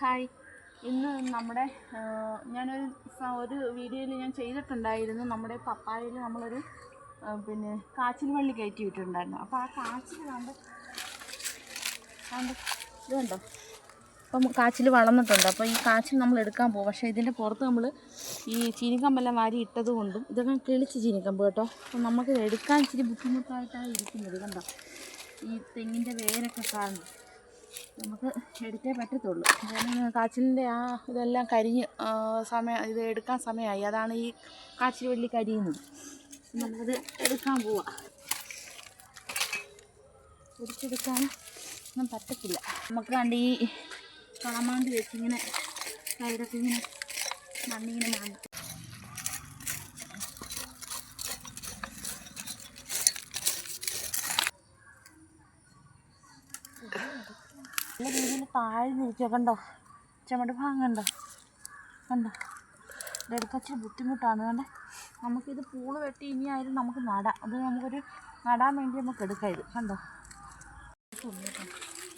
Hi. ഇന്ന് നമ്മുടെ ഞാനൊരു ഒരു വീഡിയോയിൽ ഞാൻ ചെയ്തിട്ടുണ്ടായിരുന്നു. നമ്മുടെ പപ്പായയിൽ നമ്മളൊരു പിന്നെ കാച്ചിൽ വള്ളി കയറ്റി വിട്ടിട്ടുണ്ടായിരുന്നു. അപ്പോൾ ആ കാച്ചിൽ കണ്ട് കണ്ട് ഇത് കണ്ടോ? അപ്പം കാച്ചിൽ വളർന്നിട്ടുണ്ട്. അപ്പോൾ ഈ കാച്ചിൽ നമ്മൾ എടുക്കാൻ പോകും. പക്ഷേ ഇതിന്റെ പുറത്ത് നമ്മൾ ഈ ചീനിക്കമ്പെല്ലാം വാരി ഇട്ടത് കൊണ്ടും ഇതൊക്കെ കിളിച്ച് ചീനിക്കമ്പ് കേട്ടോ. അപ്പം നമുക്ക് എടുക്കാൻ ഇച്ചിരി ബുദ്ധിമുട്ടായിട്ടാണ് ഇരിക്കുന്നത്. കണ്ടോ? ഈ തെങ്ങിന്റെ വേരൊക്കെ കാരണം നമുക്ക് എടുത്തേ പറ്റത്തുള്ളൂ. കാരണം കാച്ചിലിന്റെ ആ ഇതെല്ലാം കരിഞ്ഞ് സമയം ഇത് എടുക്കാൻ സമയമായി. അതാണ് ഈ കാച്ചിൽ വെള്ളി കരിയുന്നത്. നമുക്കത് എടുക്കാൻ പോവാം. പിടിച്ചെടുക്കാൻ ഒന്നും പറ്റത്തില്ല. നമുക്ക് കണ്ട് ഈ കാമാന്തി വെച്ചിങ്ങനെ സൈഡൊക്കെ ഇങ്ങനെ മണ്ണിങ്ങനെ മാന്തി. നല്ല രീതിയിൽ താഴ്ന്നിരിക്കുക കണ്ടോ? ചുമട് ഭാഗം കണ്ടോ? കണ്ടോ? ഇതെടുക്കാൻ ബുദ്ധിമുട്ടാണ്. കണ്ടേ? നമുക്കിത് പൂൾ വെട്ടി ഇനിയായാലും നമുക്ക് നടാം. അത് നമുക്കൊരു നടാൻ വേണ്ടി നമുക്ക് എടുക്കാം ഇത്. കണ്ടോ?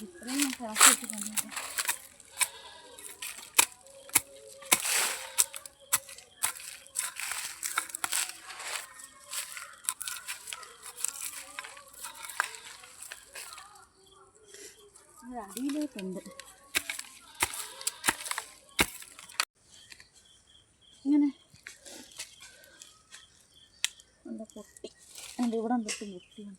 ഇത്രയും ഞാൻ ഇറക്കി വെച്ചിട്ടുണ്ട് ഇത് അടിയിലേക്കുണ്ട്. ഇങ്ങനെ. എന്താ പൊട്ടി. എന്റെ ഇവിടെ തൊട്ട് പൊട്ടിയാണ്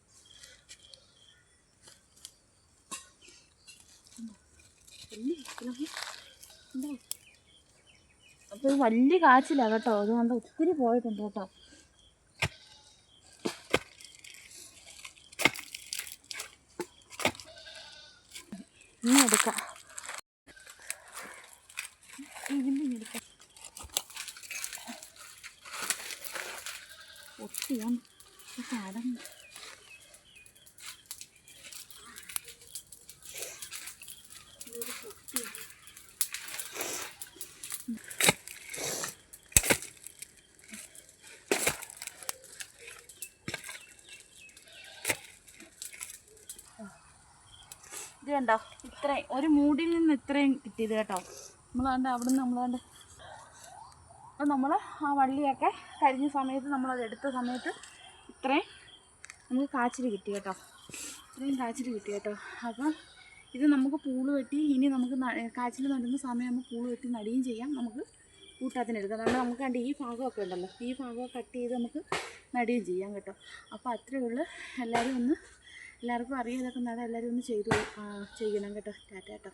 അപ്പോൾ വലിയ കാച്ചിലാണ് കേട്ടോ. അതുകൊണ്ട് കണ്ട ഒത്തിരി പോയിട്ടുണ്ട് കേട്ടോ. ഇനി എടുക്കാം എടുക്കാം കടന്നു ഇത് കണ്ടോ ഇത്രയും ഒരു മൂടിൽ നിന്ന് ഇത്രയും കിട്ടിയത് കേട്ടോ. നമ്മൾ കണ്ട് അവിടെ നിന്ന് നമ്മൾ കണ്ട് അപ്പം നമ്മൾ ആ വള്ളിയൊക്കെ കരിഞ്ഞ സമയത്ത് നമ്മളത് എടുത്ത സമയത്ത് ഇത്രയും നമുക്ക് കാച്ചിൽ കിട്ടി കേട്ടോ. ഇത്രയും കാച്ചിൽ കിട്ടി കേട്ടോ. അപ്പം ഇത് നമുക്ക് പൂൾ വെട്ടി ഇനി നമുക്ക് കാച്ചിൽ നടുന്ന സമയമാകുമ്പോൾ പൂൾ വെട്ടി നടുകയും ചെയ്യാം. നമുക്ക് കൂട്ടത്തിനെടുക്കാം അതുകൊണ്ട് നമുക്ക് കണ്ട് ഈ ഭാഗമൊക്കെ ഉണ്ടല്ലോ. ഈ ഭാഗമൊക്കെ കട്ട് ചെയ്ത് നമുക്ക് നടുകയും ചെയ്യാം കേട്ടോ. അപ്പോൾ അത്രയേ ഉള്ളൂ. എല്ലാവരും ഒന്ന് എല്ലാവർക്കും അറിയാതെ നട എല്ലാവരും ഒന്ന് ചെയ്തു ചെയ്യണം കേട്ടോ ടാറ്റ കേട്ടോ.